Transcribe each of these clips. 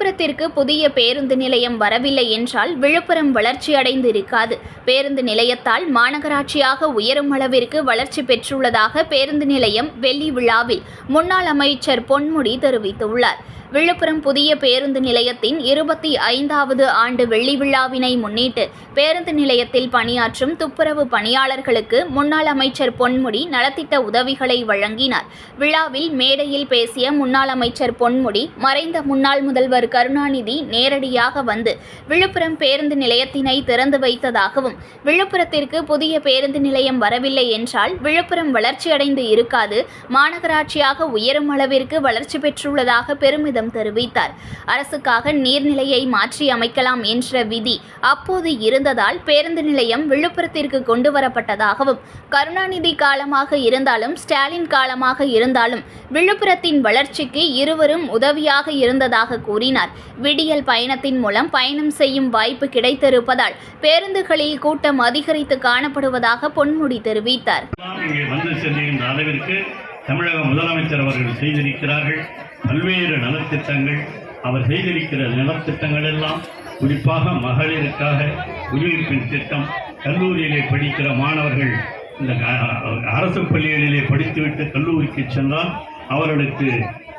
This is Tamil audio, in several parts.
விழுப்புரத்திற்கு புதிய பேருந்து நிலையம் வரவில்லை என்றால் விழுப்புரம் வளர்ச்சி அடைந்து இருக்காது பேருந்து நிலையத்தால் மாநகராட்சியாக உயரும் அளவிற்கு வளர்ச்சி பெற்றுள்ளதாக பேருந்து நிலையம் வெள்ளி விழாவில் முன்னாள் அமைச்சர் பொன்முடி தெரிவித்துள்ளார். விழுப்புரம் புதிய பேருந்து நிலையத்தின் இருபத்தி ஐந்தாவது ஆண்டு வெள்ளி விழாவினை முன்னிட்டு பேருந்து நிலையத்தில் பணியாற்றும் துப்புரவு பணியாளர்களுக்கு முன்னாள் அமைச்சர் பொன்முடி நலத்திட்ட உதவிகளை வழங்கினார். விழாவில் மேடையில் பேசிய முன்னாள் அமைச்சர் பொன்முடி மறைந்த முன்னாள் முதல்வர் கருணாநிதி நேரடியாக வந்து விழுப்புரம் பேருந்து நிலையத்தினை திறந்து வைத்ததாகவும் விழுப்புரத்திற்கு புதிய பேருந்து நிலையம் வரவில்லை என்றால் விழுப்புரம் வளர்ச்சியடைந்து இருக்காது. மாநகராட்சியாக உயரும் அளவிற்கு வளர்ச்சி பெற்றுள்ளதாக பெருமிதம் தெரிவித்தார். அரசுக்காக நீர்நிலையை மாற்றி அமைக்கலாம் என்ற விதி அப்போது இருந்ததால் பேருந்து நிலையம் விழுப்புரத்திற்கு கொண்டு வரப்பட்டதாகவும் கருணாநிதி காலமாக இருந்தாலும் ஸ்டாலின் காலமாக இருந்தாலும் விழுப்புரத்தின் வளர்ச்சிக்கு இருவரும் உதவியாக இருந்ததாக கூறினார். விடியல் பயணத்தின் மூலம் பயணம் செய்யும் வாய்ப்பு கிடைத்திருப்பதால் பேருந்துகளில் கூட்டம் அதிகரித்து காணப்படுவதாக பொன்முடி தெரிவித்தார். தமிழக முதலமைச்சர் அவர்கள் செய்திருக்கிறார்கள். பல்வேறு நலத்திட்டங்கள் அவர் செய்திருக்கிற நலத்திட்டங்கள் எல்லாம் குறிப்பாக மகளிருக்காக உயிர்ப்பின் திட்டம் கல்லூரியிலே படிக்கிற மாணவர்கள் இந்த அரசு பள்ளிகளிலே படித்துவிட்டு கல்லூரிக்கு சென்றால் அவர்களுக்கு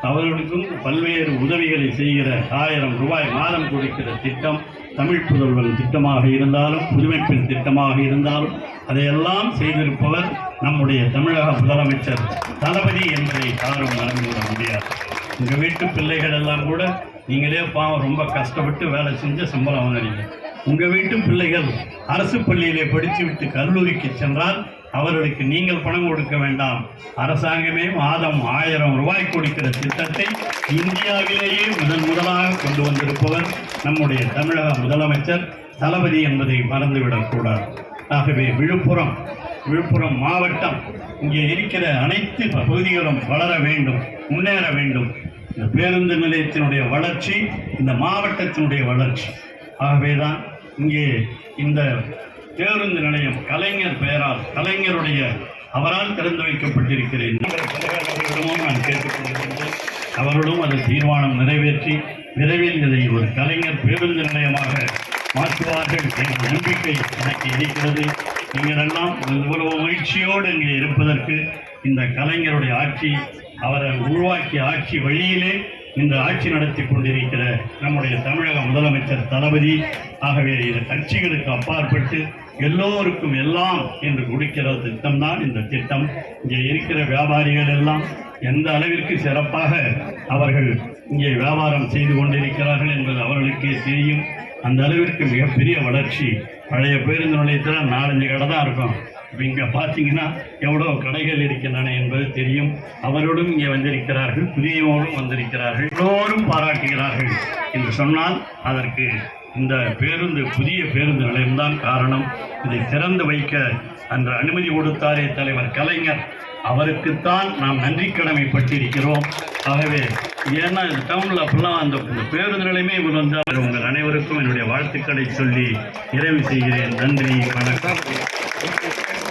அவர்களுக்கும் பல்வேறு உதவிகளை செய்கிற ஆயிரம் ரூபாய் மாதம் கொடுக்கிற திட்டம் தமிழ் புதல்வன் திட்டமாக இருந்தாலும் புதுமைப்பின் திட்டமாக இருந்தாலும் அதையெல்லாம் செய்திருப்பவர் நம்முடைய தமிழக முதலமைச்சர் தளபதி என்பதை யாரும் மறந்துவிட முடியாது. உங்கள் வீட்டு பிள்ளைகள் எல்லாம் கூட நீங்களே பாவம் ரொம்ப கஷ்டப்பட்டு வேலை செஞ்சு சம்பளம் வாங்குறீங்க. உங்கள் வீட்டு பிள்ளைகள் அரசு பள்ளியிலே படித்துவிட்டு கல்லூரிக்கு சென்றால் அவர்களுக்கு நீங்கள் பணம் கொடுக்க வேண்டாம். அரசாங்கமே மாதம் ஆயிரம் ரூபாய் கொடுக்கிற திட்டத்தை இந்தியாவிலேயே முதன் முதலாக கொண்டு வந்திருப்பவர் நம்முடைய தமிழக முதலமைச்சர். தளபதி என்பதை மறந்துவிடக்கூடாது. ஆகவே விழுப்புரம் விழுப்புரம் மாவட்டம் இங்கே இருக்கிற அனைத்து பகுதிகளும் வளர வேண்டும் முன்னேற வேண்டும். இந்த பேருந்து நிலையத்தினுடைய வளர்ச்சி இந்த மாவட்டத்தினுடைய வளர்ச்சி. ஆகவேதான் இங்கே இந்த பேருந்து நிலையம் கலைஞர் பெயரால் கலைஞருடைய அவரால் திறந்து வைக்கப்பட்டிருக்கிறேன். அவர்களிடமும் நான் கேட்டுக்கொள்கின்றேன். அவரோடும் அது தீர்மானம் நிறைவேற்றி விரைவில் இதை ஒரு கலைஞர் பேருந்து நிலையமாக மாற்றுவார்கள் என்ற நம்பிக்கை எனக்கு இருக்கிறது. நீங்கள் எல்லாம் இவ்வளவு மகிழ்ச்சியோடு இங்கே இருப்பதற்கு இந்த கலைஞருடைய ஆட்சி அவரை உருவாக்கிய ஆட்சி வழியிலே இந்த ஆட்சி நடத்தி கொண்டிருக்கிற நம்முடைய தமிழக முதலமைச்சர் தளபதி. ஆகவே இது கட்சிகளுக்கு அப்பாற்பட்டு எல்லோருக்கும் எல்லாம் என்று கொடுக்கிற திட்டம்தான் இந்த திட்டம். இங்கே இருக்கிற வியாபாரிகள் எல்லாம் எந்த அளவிற்கு சிறப்பாக அவர்கள் இங்கே வியாபாரம் செய்து கொண்டிருக்கிறார்கள் என்பது அவர்களுக்கே தெரியும். அந்த அளவிற்கு மிகப்பெரிய வளர்ச்சி. பழைய பேருந்து நிலையத்தில் நாலஞ்சு கடை தான் இருக்கும். இப்போ இங்கே பார்த்தீங்கன்னா எவ்வளோ கடைகள் இருக்கின்றன என்பது தெரியும். அவரோடும் இங்கே வந்திருக்கிறார்கள் புதியவோடும் வந்திருக்கிறார்கள் எல்லோரும் பாராட்டுகிறார்கள் என்று சொன்னால் அதற்கு இந்த பேருந்து புதிய பேருந்து நிலையம்தான் காரணம். இதை திறந்து வைக்க அன்று அனுமதி கொடுத்தாரே தலைவர் கலைஞர். அவருக்குத்தான் நாம் நன்றி கடமைப்பட்டிருக்கிறோம். ஆகவே ஏன்னா இந்த டவுனில் அப்படிலாம் அந்த இந்த பேருந்து நிலையமே இவர் வந்தால் உங்கள் அனைவருக்கும் என்னுடைய வாழ்த்துக்களை சொல்லி நிறைவு செய்கிறேன். நன்றி வணக்கம்.